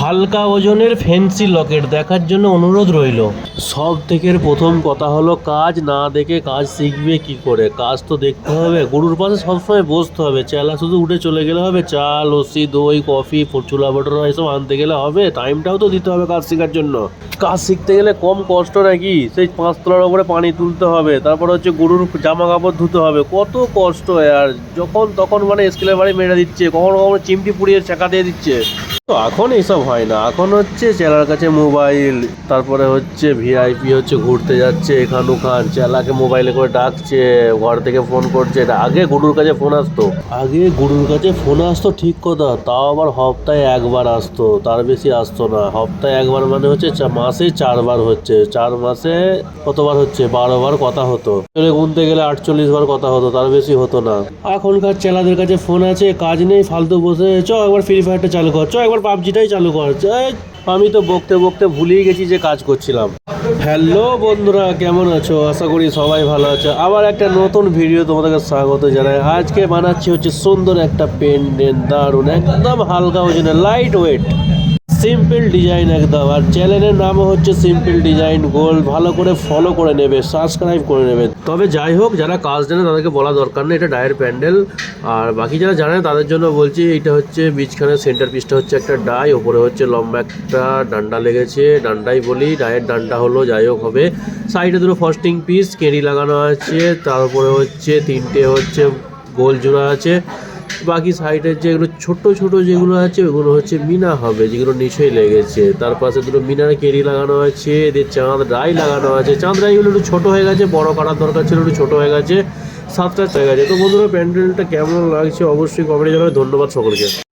হালকা ওজনের ফ্যান্সি লকেট দেখার জন্য অনুরোধ রইল। সব থেকে প্রথম কথা হলো, কাজ না দেখে কাজ শিখবে কি করে? কাজ তো দেখতে হবে। গরুর পাশে সবসময় বসতে হবে। চেলা শুধু উঠে চলে গেলে হবে। চা লস্যি, দই, কফি চুলা বটরা এসব আনতে গেলে হবে। টাইমটাও তো দিতে হবে কাজ শেখার জন্য। কাজ শিখতে গেলে কম কষ্ট নাকি? সেই পাঁচতলার ওপরে পানি তুলতে হবে। তারপর হচ্ছে গরুর জামা কাপড় ধুতে হবে। কত কষ্ট, আর যখন তখন মানে স্কেলের বাড়ি মেরে দিচ্ছে। কখনো কখনো চিমটি পুড়িয়ে চাকা দিয়ে দিচ্ছে। তো এখন এইসব হয় না। এখন হচ্ছে চেলার কাছে মোবাইল, তারপরে হচ্ছে ভিআইপি হচ্ছে ঘুরতে যাচ্ছে এখান ওখান। চেলাকে মোবাইলে করে ডাকছে, ঘর থেকে ফোন করছে। এটা আগে গুরুর কাছে ফোন আসতো। আগে গুরুর কাছে ফোন আসতো ঠিক কথা, তাও আবার সপ্তাহে একবার আসতো, তার বেশি আসতো না। সপ্তাহে একবার মানে হচ্ছে মাসে চারবার হচ্ছে। চার মাসে কতবার হচ্ছে? বারো বার কথা হতো। চলে গুনতে গেলে আটচল্লিশ বার কথা হতো, তার বেশি হতো না। এখনকার চেলাদের কাছে ফোন আছে, কাজ নেই, ফালতু বসে চ একবার ফ্রি ফায়ারটা চালু কর চ একবার পাবজিটাই চালু করছে আমি তো বকতে বকতে ভুলেই গেছি যে কাজ করছিলাম। হ্যালো বন্ধুরা, কেমন আছো? আশা করি সবাই ভালো আছো। আবার একটা নতুন ভিডিও তোমাদেরকে স্বাগত জানাই। আজকে বানাচ্ছি হচ্ছে সুন্দর একটা পেন্ডেন্ট দারুণ একদম হালকা ওজনে লাইট ওয়েট সিম্পল ডিজাইন একদম। আর চ্যানেলের নামও হচ্ছে সিম্পল ডিজাইন গোল্ড ভালো করে ফলো করে নেবে সাবস্ক্রাইব করে নেবে। তবে যাই হোক, যারা কাজ জানে তাদেরকে বলা দরকার নেই, এটা ডায়ের প্যান্ডেল আর বাকি যারা জানে তাদের জন্য বলছি এটা হচ্ছে বীজখানের সেন্টার পিসটা হচ্ছে একটা ডাই ওপরে হচ্ছে লম্বা একটা ডান্ডা লেগেছে। ডান্ডাই বলি ডায়ের ডান্ডা হলো যাই হোক হবে। সাইডে দুটো ফার্স্টিং পিস কেরি লাগানো আছে তারপরে হচ্ছে তিনটে হচ্ছে গোল জোড়া আছে। বাকি সাইডের যেগুলো ছোট ছোট যেগুলো আছে, ওগুলো হচ্ছে মিনা হবে, যেগুলো নিচেই লেগেছে। তার পাশে দুটো মিনার কেরি লাগানো আছে, এদের চাঁদ রাই লাগানো আছে। চাঁদ রাইগুলো একটু ছোটো হয়ে গেছে, বড় করার দরকার ছিল, একটু ছোটো হয়ে গেছে, সাতটা হয়ে গেছে। তো বন্ধুরা, প্যান্ডেলটা কেমন লাগছে অবশ্যই কমেন্টে জানাবে। ধন্যবাদ সকলকে।